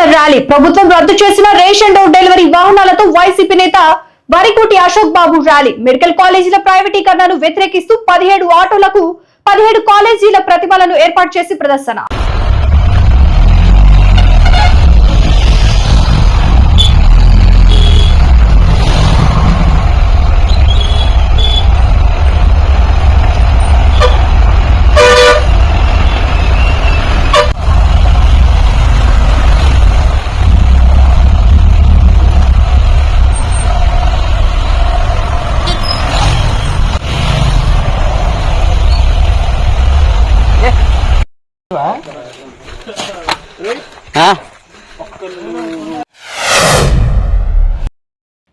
చేపట్టిన ర్యాలీ. ప్రభుత్వం రద్దు చేసిన రేషన్ డోర్ డెలివరీ వాహనాలతో వైసీపీ నేత వరికోటి అశోక్ బాబు ర్యాలీ. మెడికల్ కాలేజీల ప్రైవేటీకరణను వ్యతిరేకిస్తూ పదిహేడు ఆటోలకు పదిహేడు కాలేజీల ప్రతిమలను ఏర్పాటు చేసి ప్రదర్శన.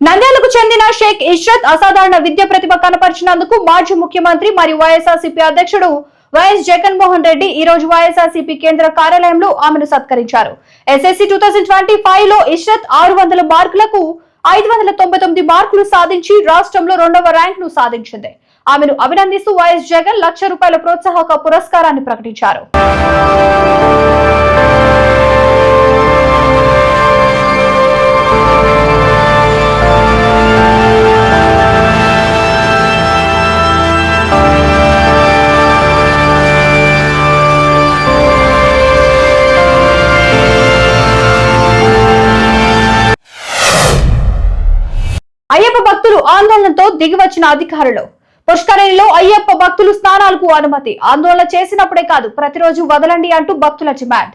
నంద్యాలకు చెందిన షేక్ ఇష్రత్ అసాధారణ విద్య ప్రతిభ కనపరిచినందుకు మాజీ ముఖ్యమంత్రి మరియు వైఎస్ఆర్సీపీ అధ్యక్షుడు వైఎస్ జగన్మోహన్ రెడ్డి ఈ రోజు వైఎస్ఆర్సీపీ కేంద్ర కార్యాలయంలో ఆమెను సత్కరించారు. ఎస్ఎస్సీ టూ థౌసండ్ ట్వంటీ ఫైవ్లో ఇష్రత్ ఆరు వందల మార్కులకు ఐదు వందల తొంభై తొమ్మిది మార్కులు సాధించి రాష్ట్రంలో రెండవ ర్యాంక్ను సాధించింది. ఆమెను అభినందిస్తూ వైఎస్ జగన్ లక్ష రూపాయల ప్రోత్సాహక పురస్కారాన్ని ప్రకటించారు. ఆందోళనతో దిగివచ్చిన అధికారులు. పుష్కరిణిలో అయ్యప్ప భక్తులు స్నానాలకు అనుమతి. ఆందోళన చేసినప్పుడే కాదు ప్రతిరోజు వదలండి అంటూ భక్తుల డిమాండ్.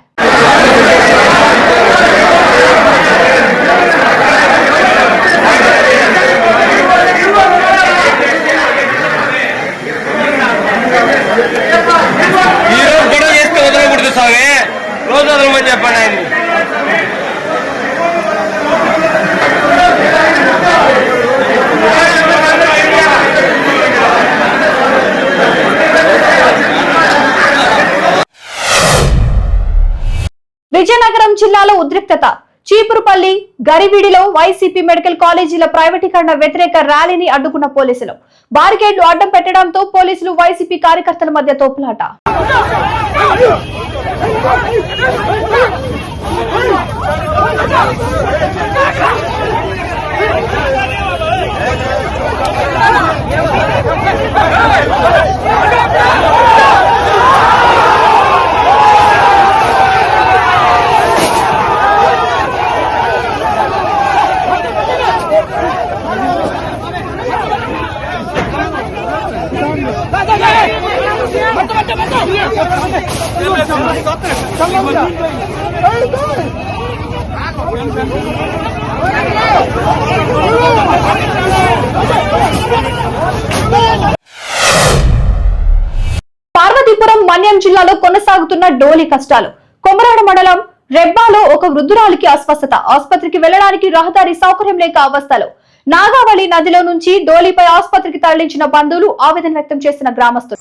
విజయనగరం జిల్లాలో ఉద్రిక్తత చీపురుపల్లి గరివిడిలో వైసీపీ మెడికల్ కాలేజీల ప్రైవేటీకరణ వ్యతిరేక ర్యాలీని అడ్డుకున్న పోలీసులు బారికేడ్లు అడ్డం పెట్టడంతో పోలీసులు వైసీపీ కార్యకర్తల మధ్య తోపులాట పార్వతీపురం మన్యం జిల్లాలో కొనసాగుతున్న డోలి కష్టాలు. కొమరాడ మండలం రెబ్బాలో ఒక వృద్ధురాలికి అస్వస్థత. ఆసుపత్రికి వెళ్ళడానికి రహదారి సౌకర్యం లేక అవస్థలు. నాగావళి నదిలో నుంచి డోలీపై ఆసుపత్రికి తరలించిన బంధువులు ఆవేదన వ్యక్తం చేసిన గ్రామస్తులు.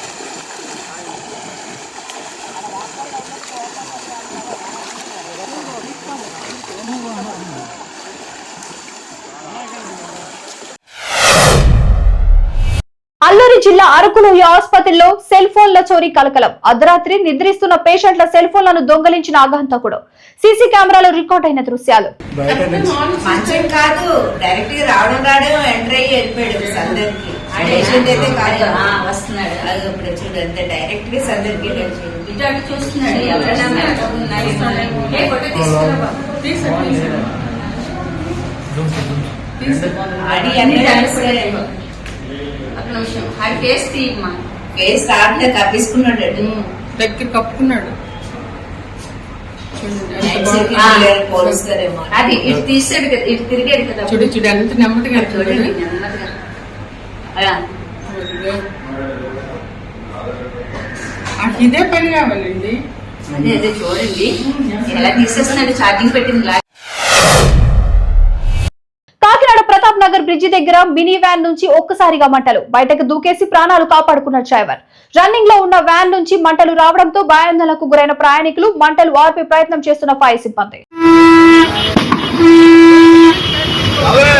జిల్లా అరకులోయ ఆసుపత్రిలో సెల్ ఫోన్ల చోరీ కలకలం. అర్ధరాత్రి నిద్రిస్తున్న పేషెంట్ల సెల్ ఫోన్లను దొంగలించిన ఆగంతకుడు సీసీ కెమెరాలో రికార్డ్ అయిన దృశ్యాలు. మంచం కాదు డైరెక్ట్గా రావడం రావడం ఎంటర్ అయ్యి వెళ్ళిపోయాడు పేషెంట్ అయితే కాదు వస్తున్నాడు. అది ఇప్పుడు డైరెక్ట్గా చూస్తున్నాడు ఎవరైనా అన్ని ఫేస్ తీయమ్మా ఫేస్ అటు. దగ్గర కప్పుకున్నాడు. అది ఇటు తీసాడు కదా ఇటు తిరిగాడు కదా చూడు చూడు ఎంత నెమ్మదిగా చూడండి చూడు. నెమ్మదిగా. ఇదే పని కావాలండి. అదే అదే చూడండి. ఎలా తీసేస్తున్నాడు? ఛార్జింగ్ పెట్టింది లా- బ్రిడ్జి దగ్గర మినీ వ్యాన్ నుంచి ఒక్కసారిగా మంటలు. బయటకు దూకేసి ప్రాణాలు కాపాడుకున్న డ్రైవర్. రన్నింగ్లో ఉన్న వ్యాన్ నుంచి మంటలు రావడంతో భయాందోళనకు గురైన ప్రయాణికులు మంటలు ఆర్పే ప్రయత్నం చేస్తున్న ఫైర్ సిబ్బంది. సరే.